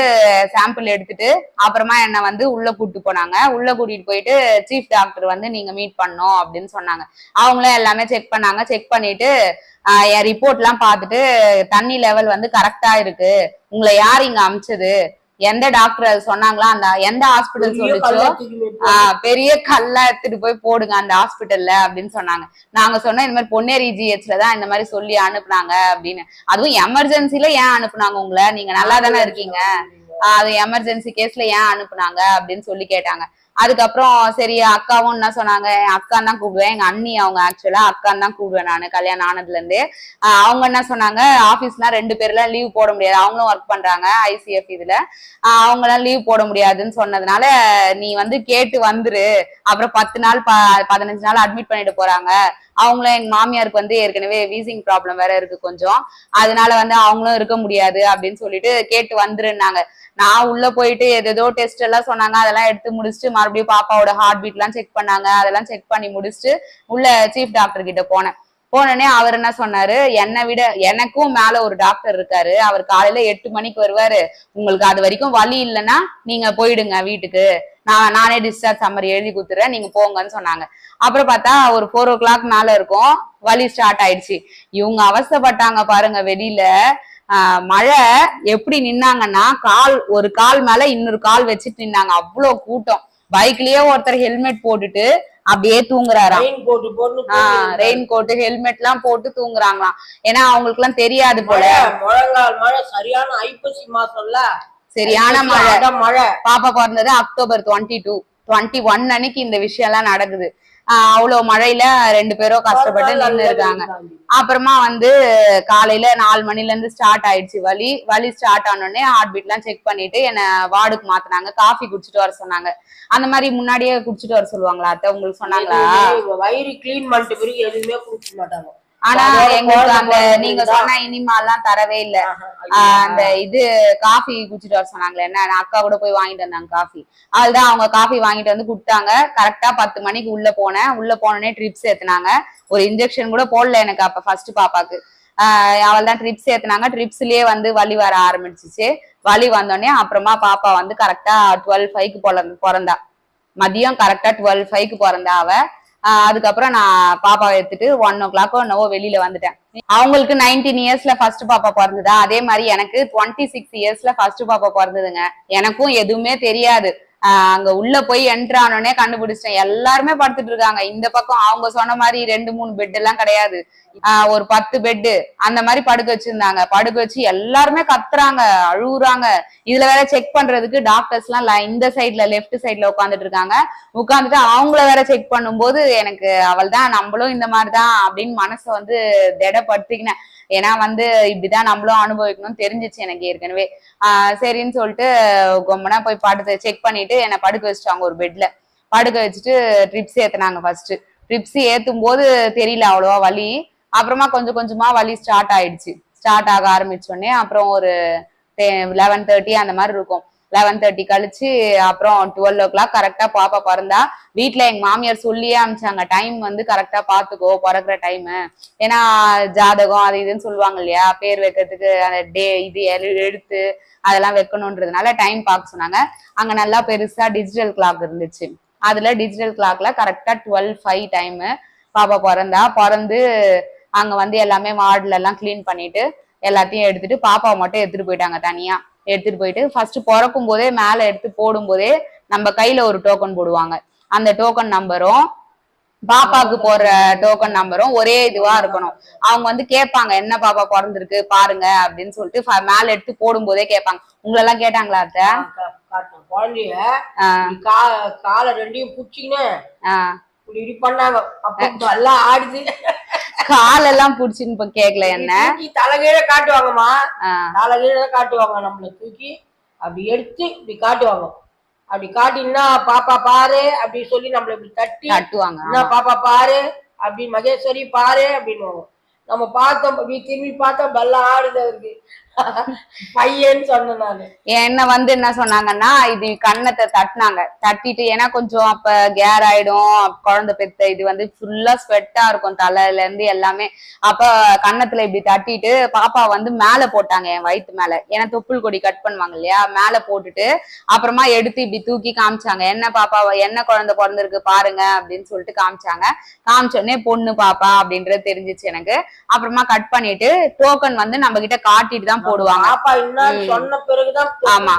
சாம்பிள் எடுத்துட்டு அப்புறமா என்ன வந்து உள்ள கூட்டிட்டு போனாங்க. உள்ள கூட்டிட்டு போயிட்டு சீஃப் டாக்டர் வந்து நீங்க மீட் பண்ணோம் அப்படின்னு சொன்னாங்க. அவங்களும் எல்லாமே செக் பண்ணாங்க. செக் பண்ணிட்டு என் ரிப்போர்ட் எல்லாம் பார்த்துட்டு தண்ணி லெவல் வந்து கரெக்டா இருக்கு. உங்களை யார் இங்க அமிச்சது? எந்த டாக்டர் அது சொன்னாங்களா? அந்த எந்த ஹாஸ்பிட்டல் சொல்லிச்சோ பெரிய கல்லா எடுத்துட்டு போய் போடுங்க அந்த ஹாஸ்பிட்டல்ல அப்படின்னு சொன்னாங்க. நாங்க சொன்னோம் இந்த மாதிரி பொன்னேரி ஜிஹெச்ல தான் இந்த மாதிரி சொல்லி அனுப்புனாங்க அப்படின்னு. அதுவும் எமர்ஜென்சில ஏன் அனுப்புனாங்க உங்களை? நீங்க நல்லா தானே இருக்கீங்க. அது எமர்ஜென்சி கேஸ்ல ஏன் அனுப்புனாங்க அப்படின்னு சொல்லி கேட்டாங்க. அதுக்கப்புறம் சரி அக்காவும் என்ன சொன்னாங்க? என் அக்கா தான் கூப்பிடுவேன். எங்க அண்ணி அவங்க ஆக்சுவலா அக்கான்னு தான் கூப்பிடுவேன் நான். கல்யாணம் ஆனதுல இருந்து அவங்க என்ன சொன்னாங்க? ஆபீஸ்னா ரெண்டு பேர்லாம் லீவ் போட முடியாது. அவங்களும் ஒர்க் பண்றாங்க ஐசிஎஃப் இதுல. அவங்க அவங்களாம் லீவ் போட முடியாதுன்னு சொன்னதுனால நீ வந்து கேட்டு வந்துரு. அப்புறம் பத்து நாள் ப பதினஞ்சு நாள் அட்மிட் பண்ணிட்டு போறாங்க. அவங்களும் எங்க மாமியாருக்கு வந்து ஏற்கனவே வீசிங் ப்ராப்ளம் வேற இருக்கு கொஞ்சம். அதனால வந்து அவங்களும் இருக்க முடியாது அப்படின்னு சொல்லிட்டு கேட்டு வந்துருன்னாங்க. நான் உள்ள போயிட்டு எதேதோ டெஸ்ட் எல்லாம் சொன்னாங்க அதெல்லாம் எடுத்து முடிச்சுட்டு மறுபடியும் பாப்பாவோட ஹார்ட் பீட் எல்லாம் செக் பண்ணாங்க. அதெல்லாம் செக் பண்ணி முடிச்சுட்டு உள்ள சீஃப் டாக்டர் கிட்ட போனேன். போனோடனே அவர் என்ன சொன்னாரு? என்னை விட எனக்கும் மேல ஒரு டாக்டர் இருக்காரு. அவர் காலையில எட்டு மணிக்கு வருவாரு. உங்களுக்கு அது வரைக்கும் வலி இல்லைன்னா நீங்க போயிடுங்க வீட்டுக்கு. நான் நானே டிஸ்சார்ஜ் சம்மர் எழுதி கொடுத்துறேன். நீங்க போங்கன்னு சொன்னாங்க. அப்புறம் பார்த்தா ஒரு ஃபோர் ஓ கிளாக் மேல இருக்கும். வலி ஸ்டார்ட் ஆயிடுச்சு. இவங்க அவஸ்தைப்பட்டாங்க பாருங்க வெளியில. மழை எப்படி நின்னாங்கன்னா கால் ஒரு கால் மேல இன்னொரு கால் வச்சுட்டு நின்னாங்க. அவ்வளோ கூட்டம். பைக்லயே ஒருத்தர் ஹெல்மெட் போட்டுட்டு அப்படியே தூங்குறாராம். ரெயின் கோட் ஹெல்மெட் எல்லாம் போட்டு தூங்குறாங்களாம். ஏன்னா அவங்களுக்கு எல்லாம் தெரியாது போல. மழை முழங்கால் மழை சரியான ஐப்பசி மாசம்ல. சரியான மழை. மழை. பாப்பா பிறந்தது October twenty two twenty one அன்னைக்கு இந்த விஷயம் எல்லாம் நடக்குது. அவ்வளவு மழையில ரெண்டு பேரும் கஷ்டப்பட்டு நின்று இருக்காங்க அப்புறமா வந்து காலையில நாலு மணில இருந்து ஸ்டார்ட் ஆயிடுச்சு வலி. வலி ஸ்டார்ட் ஆனோடனே ஹார்ட் பீட் எல்லாம் செக் பண்ணிட்டு என்ன வார்டுக்கு மாத்துனாங்க. காஃபி குடிச்சிட்டு வர சொன்னாங்க. அந்த மாதிரி முன்னாடியே குடிச்சிட்டு வர சொல்லுவாங்களா அத்தை? உங்களுக்கு சொன்னாங்களா? வயிறு கிளீன் பண்ணிட்டு பிறகு எதுவுமே குடிக்க மாட்டாங்க. ஆனா எங்களுக்கு அந்த நீங்க சொன்ன இனிமா எல்லாம் தரவே இல்ல. அந்த இது காஃபி குடிச்சிட்டு வர சொன்னாங்களே என்ன? அக்கா கூட போய் வாங்கிட்டு வந்தாங்க காஃபி. அதுதான் அவங்க காஃபி வாங்கிட்டு வந்து கொடுத்தாங்க. கரெக்டா பத்து மணிக்கு உள்ள போனேன். உள்ள போனோடனே ட்ரிப்ஸ் ஏத்துனாங்க. ஒரு இன்ஜெக்ஷன் கூட போடல எனக்கு அப்ப ஃபர்ஸ்ட் பாப்பாக்கு. அவள் தான் ட்ரிப்ஸ் ஏத்துனாங்க. ட்ரிப்ஸ்லயே வந்து வலி வர ஆரம்பிச்சிச்சு. வலி வந்தோடனே அப்புறமா பாப்பா வந்து கரெக்டா டுவெல் ஃபைவ்க்கு பிறந்தா. மதியம் கரெக்டா டுவெல் ஃபைவ்க்கு பிறந்தா அவ. அதுக்கப்புறம் நான் பாப்பாவை எடுத்துட்டு ஒன் ஓ கிளாக்கோ என்னவோ வெளியில வந்துட்டேன். அவங்களுக்கு நைன்டீன் இயர்ஸ்ல ஃபர்ஸ்ட் பாப்பா பிறந்ததா? அதே மாதிரி எனக்கு டுவெண்ட்டி சிக்ஸ் இயர்ஸ்ல ஃபர்ஸ்ட் பாப்பா பிறந்ததுங்க. எனக்கும் எதுவுமே தெரியாது. அங்க உள்ள போய் என்ட்ரு கண்டுபிடிச்சிட்டேன். எல்லாருமே படுத்துட்டு இருக்காங்க. இந்த பக்கம் அவங்க சொன்ன மாதிரி ரெண்டு மூணு பெட் எல்லாம் கிடையாது. ஆஹ் ஒரு பத்து பெட்டு அந்த மாதிரி படுக்க வச்சிருந்தாங்க. படுக்க வச்சு எல்லாருமே கத்துறாங்க அழுகுறாங்க. இதுல வேற செக் பண்றதுக்கு டாக்டர்ஸ் எல்லாம் இந்த சைட்ல லெஃப்ட் சைட்ல உட்காந்துட்டு இருக்காங்க. உட்காந்துட்டு அவங்கள வேற செக் பண்ணும்போது எனக்கு அவள் தான் நம்மளும் இந்த மாதிரி தான் அப்படின்னு மனசை வந்து திடப்படுத்திக்கினேன். ஏன்னா வந்து இப்படிதான் நம்மளும் அனுபவிக்கணும்னு தெரிஞ்சிச்சு எனக்கு ஏற்கனவே. ஆஹ் சரின்னு சொல்லிட்டு கொம்பனா போய் படுத்து செக் பண்ணிட்டு என்னை படுக்க வச்சுட்டாங்க ஒரு பெட்ல படுக்க வச்சுட்டு ட்ரிப்ஸ் ஏத்துனாங்க ஃபர்ஸ்ட் ட்ரிப்ஸ் ஏத்தும் போது தெரியல அவ்வளவா வலி. அப்புறமா கொஞ்சம் கொஞ்சமா வலி ஸ்டார்ட் ஆயிடுச்சு. ஸ்டார்ட் ஆக ஆரம்பிச்சோடனே அப்புறம் ஒரு லெவன் தேர்ட்டி அந்த மாதிரி இருக்கும். லெவன் தேர்ட்டி கழிச்சு அப்புறம் டுவெல் ஓ கிளாக் கரெக்டா பாப்பா பிறந்தா வீட்டுல எங்க மாமியார் சொல்லியே அமிச்சாங்க டைம் வந்து கரெக்டா பாத்துக்கோ பிறக்கிற டைம் ஏன்னா ஜாதகம் அது இதுன்னு சொல்லுவாங்க இல்லையா? பேர் வைக்கிறதுக்கு அந்த டே இது எழு- எழுத்து அதெல்லாம் வைக்கணுன்றதுனால டைம் பார்க்க சொன்னாங்க. அங்க நல்லா பெருசா டிஜிட்டல் கிளாக் இருந்துச்சு. அதுல டிஜிட்டல் கிளாக்ல கரெக்டா டுவெல் ஃபைவ் டைம் பாப்பா பிறந்தா. பிறந்து அங்க வந்து எல்லாமே வார்டுல எல்லாம் க்ளீன் பண்ணிட்டு எல்லாத்தையும் எடுத்துட்டு பாப்பாவை மட்டும் எடுத்துட்டு போயிட்டாங்க தனியா. எடுத்துட்டு போயிட்டு ஃபர்ஸ்ட் பிறக்கும் போதே மேல எடுத்து போடும் போதே நம்ம கையில ஒரு டோக்கன் போடுவாங்க. அந்த டோக்கன் நம்பரும் பாப்பாக்கு போடுற டோக்கன் நம்பரும் ஒரே இதுவா இருக்கணும். அவங்க வந்து கேட்பாங்க என்ன பாப்பா பிறந்திருக்கு? பாருங்க அப்படின்னு சொல்லிட்டு மேல எடுத்து போடும் போதே கேட்பாங்க. உங்களை எல்லாம் கேட்டாங்களா அத்தை. குழந்தைய காலை ரெண்டையும் புடிச்சிக்கின்னு ஆஹ் இப்படி பண்ணாங்க. அப்ப எல்லாம் ஆடுது. காலெல்லாம் புடிச்சுன்னு இப்ப கேக்கல என்ன? தலைகீழ காட்டுவாங்கம்மா. தலைகீழ காட்டுவாங்க நம்மள தூக்கி. அப்படி எடுத்து இப்படி காட்டுவாங்க. அப்படி காட்டினா பாப்பா பாரு அப்படி சொல்லி நம்மள இப்படி தட்டி தட்டுவாங்க. என்ன பாப்பா பாரு அப்படி மகேஸ்வரி பாரு அப்படின்னு நம்ம பார்த்தோம் இப்படி திரும்பி பார்த்தா பல்ல ஆடுது அவருக்கு. பையன் சொன்னேன் நானு. என்ன வந்து என்ன சொன்னாங்கன்னா இது கன்னத்தை தட்டினாங்க. தட்டிட்டு ஏன்னா கொஞ்சம் அப்ப கேர் ஆயிடும் குழந்தை பெத்த இது வந்து ஃபுல்லா ஸ்வெட்டா இருக்கும் தலையில இருந்து எல்லாமே. அப்ப கன்னத்துல இப்படி தட்டிட்டு பாப்பா வந்து மேல போட்டாங்க என் வயிற்று மேல. ஏன்னா தொப்புள் கொடி கட் பண்ணுவாங்க இல்லையா? மேல போட்டுட்டு அப்புறமா எடுத்து இப்படி தூக்கி காமிச்சாங்க. என்ன பாப்பா என்ன குழந்தை பிறந்திருக்கு பாருங்க அப்படின்னு சொல்லிட்டு காமிச்சாங்க. காமிச்ச உடனே பொண்ணு பாப்பா அப்படின்றது தெரிஞ்சிச்சு எனக்கு. அப்புறமா கட் பண்ணிட்டு டோக்கன் வந்து நம்ம கிட்ட காட்டிட்டு தான் போடுவாங்க. என்ன சொன்ன பிறகுதான் ஆமா.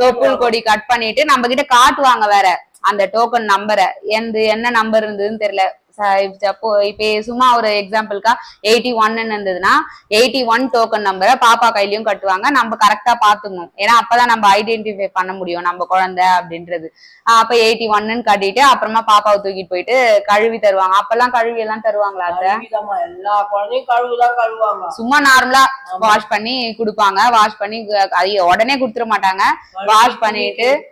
தொப்புள் கொடி கட் பண்ணிட்டு நம்ம கிட்ட காட்டுவாங்க வேற அந்த டோக்கன் நம்பரை எந்த என்ன நம்பர் இருந்ததுன்னு தெரியல. ச- இப்போ சும்மா ஒரு எக்ஸாம்பிளுக்கா எயிட்டி ஒன்னு இருந்ததுன்னா எயிட்டி ஒன் டோக்கன் நம்பரை பாப்பா கையிலயும் கட்டுவாங்க. நம்ம கரெக்டா பாத்துக்கணும். ஏன்னா அப்பதான் நம்ம ஐடென்டிஃபை பண்ண முடியும் நம்ம குழந்தை அப்படின்றது. அப்ப எயிட்டி ஒன்னு கட்டிட்டு அப்புறமா பாப்பாவை தூக்கிட்டு போயிட்டு கழுவி தருவாங்க. அப்பெல்லாம் கழுவி எல்லாம் தருவாங்களா எல்லா குழந்தையும் கழுவுதான் கழுவாங்க. சும்மா நார்மலா வாஷ் பண்ணி கொடுப்பாங்க. வாஷ் பண்ணி உடனே கொடுத்துட மாட்டாங்க. Wash பண்ணிட்டு,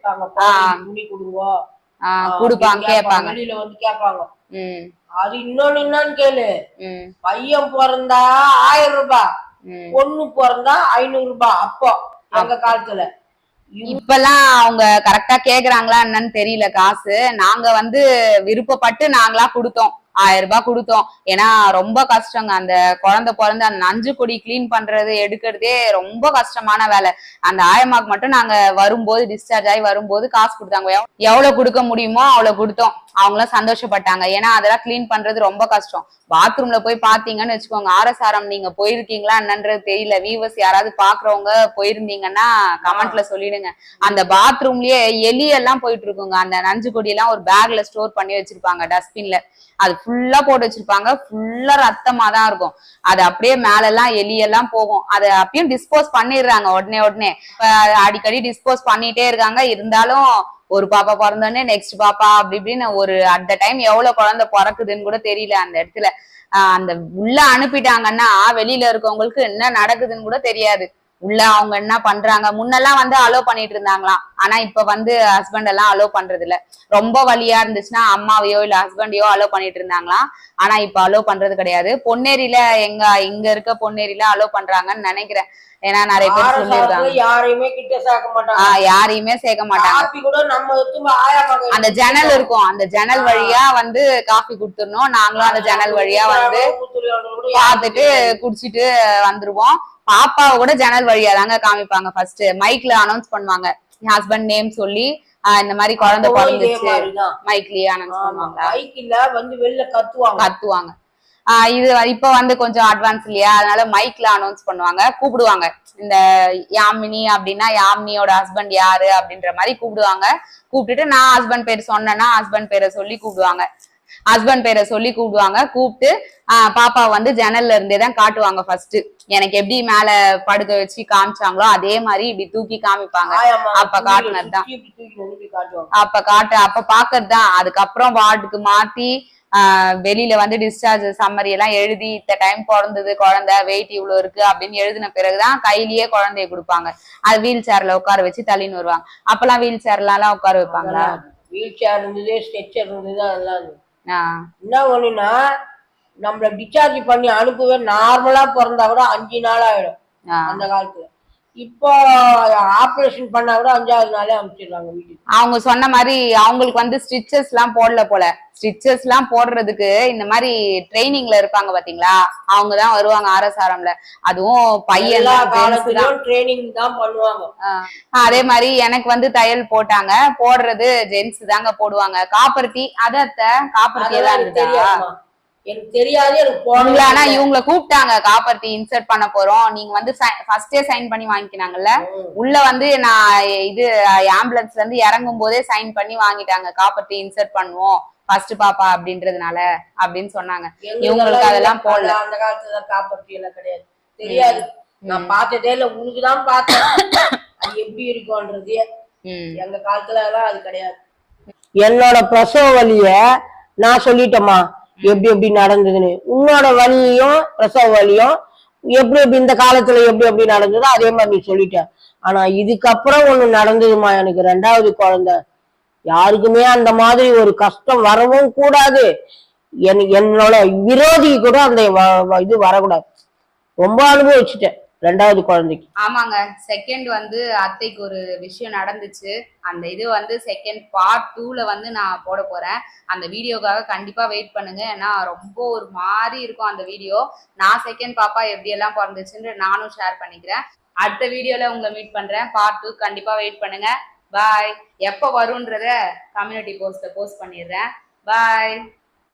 ஆஹ் கொடுப்பாங்க கேட்பாங்க. அது இன்னொன்னு என்னன்னு கேளு. பையன் பிறந்தா ஆயிரம் ரூபாய் பொண்ணு பிறந்தா ஐநூறு ரூபாய் அப்போ எங்க காலத்துல இப்பெல்லாம் அவங்க கரெக்டா கேக்குறாங்களா என்னன்னு தெரியல காசு. நாங்க வந்து விருப்பப்பட்டு நாங்களா கொடுத்தோம். ஆயிரம் ரூபாய் கொடுத்தோம். ஏன்னா ரொம்ப கஷ்டங்க. அந்த குழந்தை பிறந்து அந்த நஞ்சு கொடி க்ளீன் பண்றது எடுக்கிறதே ரொம்ப கஷ்டமான வேலை. அந்த ஆயமாக்கு மட்டும் நாங்க வரும்போது டிஸ்சார்ஜ் ஆகி வரும்போது காசு கொடுத்தாங்க. எவ்- எவ்வளவு கொடுக்க முடியுமோ அவ்வளவு கொடுத்தோம். அவங்களும் சந்தோஷப்பட்டாங்க. ஏன்னா அதெல்லாம் க்ளீன் பண்றது ரொம்ப கஷ்டம். பாத்ரூம்ல போய் பாத்தீங்கன்னு வச்சுக்கோங்க. ஆரசாரம் நீங்க போயிருக்கீங்களா என்னன்றது தெரியல. வீவர்ஸ் யாராவது பாக்குறவங்க போயிருந்தீங்கன்னா கமெண்ட்ல சொல்லிடுங்க. அந்த பாத்ரூம்லயே எலியெல்லாம் போயிட்டு இருக்குங்க அந்த நஞ்சு கொடியெல்லாம் ஒரு பேக்ல ஸ்டோர் பண்ணி வச்சிருப்பாங்க டஸ்ட்பின்ல அது ஃபுல்லா போட்டு வச்சிருப்பாங்க. ஃபுல்லா ரத்தமா தான் இருக்கும். அது அப்படியே மேல எல்லாம் எலியெல்லாம் போகும். அதை அப்பயும் டிஸ்போஸ் பண்ணிடுறாங்க உடனே உடனே. அடிக்கடி டிஸ்போஸ் பண்ணிட்டே இருக்காங்க. இருந்தாலும் ஒரு பாப்பா பிறந்தோடனே நெக்ஸ்ட் பாப்பா அப்படி இப்படின்னு ஒரு அட் த டைம் எவ்வளவு குழந்தை பிறக்குதுன்னு கூட தெரியல அந்த இடத்துல. ஆஹ் அந்த உள்ள அனுப்பிட்டாங்கன்னா வெளியில இருக்கவங்களுக்கு என்ன நடக்குதுன்னு கூட தெரியாது. உள்ள அவங்க என்ன பண்றாங்க? முன்னெல்லாம் வந்து அலோ பண்ணிட்டு இருந்தாங்களாம். ஆனா இப்ப வந்து ஹஸ்பண்ட் எல்லாம் அலோ பண்றது இல்ல ரொம்ப வலியா இருந்துச்சுன்னா அம்மாவையோ இல்ல ஹஸ்பண்டையோ அலோ பண்ணிட்டு இருந்தாங்களாம். ஆனா இப்ப அலோ பண்றது கிடையாது. பொன்னேரியில எங்க இங்க இருக்க பொன்னேரியில அலோ பண்றாங்கன்னு நினைக்கிறேன். ஏன்னா நிறைய பேர் சொல்லியிருக்காங்க. ஆர்எஸ்ஆர்ல யாரையுமே கிட்ட சேர்க்க மாட்டாங்க. யாரையுமே சேர்க்க மாட்டாங்க. அந்த ஜன்னல் இருக்கும். அந்த ஜன்னல் வழியா வந்து காஃபி கொடுத்துடணும். நாங்களும் அந்த ஜன்னல் வழியா வந்து பார்த்துட்டு குடிச்சிட்டு வந்துருவோம். பாப்பாவை கூட ஜன்னல் வழியா தாங்க காமிப்பாங்க ஃபர்ஸ்ட் மைக்ல அனௌன்ஸ் பண்ணுவாங்க. ஹஸ்பண்ட் நேம் சொல்லி இந்த மாதிரி குழந்தை பிறந்துச்சு. மைக்லயே அனௌன்ஸ் பண்ணுவாங்க பைக்ல வந்து வெளில கத்துவாங்க. கத்துவாங்க. இது இப்ப வந்து கொஞ்சம் அட்வான்ஸ் இல்லையா? அதனால மைக்ல அனௌன்ஸ் பண்ணுவாங்க. கூப்பிடுவாங்க. இந்த யாமினி அப்படின்னா யாமினியோட ஹஸ்பண்ட் யாரு அப்படின்ற மாதிரி கூப்பிடுவாங்க. கூப்பிட்டுட்டு நான் ஹஸ்பண்ட் பேர் சொன்னேன்னா ஹஸ்பண்ட் பேரை சொல்லி கூப்பிடுவாங்க. ஹஸ்பண்ட் பேரை சொல்லி கூப்பிடுவாங்க. கூப்பிட்டு பாப்பா வந்து ஜன்னல்ல இருந்தே தான் காட்டுவாங்க ஃபர்ஸ்ட் எனக்கு எப்படி மேல படுக்க வச்சு காமிச்சாங்களோ அதே மாதிரி இப்படி தூக்கி காமிப்பாங்க. அப்ப காட்டுனதுதான். அப்ப காட்டு அப்ப பாக்குறது தான் அதுக்கப்புறம் வார்டுக்கு மாத்தி வெளியில வந்து டிஸ்சார்ஜ் சம்மரி எல்லாம் எழுதி இந்த டைம் பிறந்தது குழந்தை வெயிட் இவ்வளவு இருக்கு அப்படின்னு எழுதின பிறகுதான் கையிலேயே குழந்தைய கொடுப்பாங்க. அது வீல் சேர்ல உட்கார வச்சு தள்ளின்னு வருவாங்க. அப்பெல்லாம் வீல் சேர்ல எல்லாம் உட்கார வைப்பாங்களா? வீல் சேர் இருந்தது ஸ்ட்ரெச்சர் இருந்தது அதெல்லாம் என்ன ஒண்ணுன்னா நம்மள டிஸ்சார்ஜ் பண்ணி அனுப்புவே நார்மலா பிறந்தா கூட அஞ்சு நாள் ஆயிடும். அந்த காலத்துல. இப்போ ஆபரேஷன் பண்ணா கூட அஞ்சாவது நாளே அனுப்பிச்சிடுறாங்க வீட்டுக்கு. அவங்க சொன்ன மாதிரி அவங்களுக்கு வந்து ஸ்டிச்சஸ் எல்லாம் போடல போல. ஸ்டிச்சஸ் எல்லாம் போடுறதுக்கு இந்த மாதிரி ட்ரைனிங்ல இருப்பாங்க பாத்தீங்களா? அவங்க தான் வருவாங்க ஆர்எஸ்ஆர்எம்ல அதுவும் பையன் ட்ரைனிங் தான் பண்ணுவாங்க. அதே மாதிரி எனக்கு வந்து தையல் போட்டாங்க. போடுறது ஜென்ஸ் தாங்க போடுவாங்க. காப்பர்த்தி அதத்த அதெல்லாம் எல்லாம் எனக்கு தெரியாது எனக்கு உங்களை ஆனா இவங்களை கூப்பிட்டாங்க. காப்பர்த்தி இன்சர்ட் பண்ண போறோம். நீங்க வந்து ஃபர்ஸ்டே சைன் பண்ணி வாங்கிக்கினாங்கல்ல? உள்ள வந்து நான் இது ஆம்புலன்ஸ்ல இருந்து இறங்கும் போதே சைன் பண்ணி வாங்கிட்டாங்க. காப்பர்த்தி இன்சர்ட் பண்ணுவோம். ஃபர்ஸ்ட் பாப்பா அப்படின்றதுனால அப்படின்னு சொன்னாங்க. இவங்களுக்கு அதெல்லாம் போடல. அந்த காலத்துல காப்பர்த்தி எல்லாம் கிடையாது. தெரியாது. நான் பார்த்ததே இல்ல. உனக்கு தான் பார்த்தேன். அது எப்படி இருக்கும்ன்றதே எங்க காலத்துல எல்லாம் அது கிடையாது. என்னோட பிரசவ வலிய நான் சொல்லிட்டேம்மா. எப்படி எப்படி நடந்ததுன்னு. உன்னோட வலியும் பிரசவ வலியும் எப்படி எப்படி இந்த காலத்துல எப்படி எப்படி நடந்ததோ அதே மாதிரி நீ சொல்லிட்ட. ஆனா இதுக்கப்புறம் ஒண்ணு நடந்ததுமா எனக்கு ரெண்டாவது குழந்தை. யாருக்குமே அந்த மாதிரி ஒரு கஷ்டம் வரவும் கூடாது. என் என்னோட விரோதி கூட அந்த வ- வ- இது வரக்கூடாது. ரொம்ப அனுபவிச்சுட்டேன். ரெண்டாவது குழந்தைக்கு. ஆமாங்க. செகண்ட் வந்து அத்தைக்கு ஒரு விஷயம் நடந்துச்சு. அந்த இது வந்து செகண்ட் பார்ட் டூல வந்து நான் போட போறேன். அந்த வீடியோக்காக கண்டிப்பா வெயிட் பண்ணுங்க. ஏன்னா ரொம்ப ஒரு மாதிரி இருக்கும் அந்த வீடியோ. நான் செகண்ட் பாப்பா எப்படி எல்லாம் பிறந்துச்சுன்னு நானும் ஷேர் பண்ணிக்கிறேன். அடுத்த வீடியோல உங்களை மீட் பண்றேன். பார்ட் டூ கண்டிப்பா வெயிட் பண்ணுங்க. பாய் எப்போ வரும்ன்றத கம்யூனிட்டி போஸ்ட்ல போஸ்ட் பண்ணிடுறேன். பாய்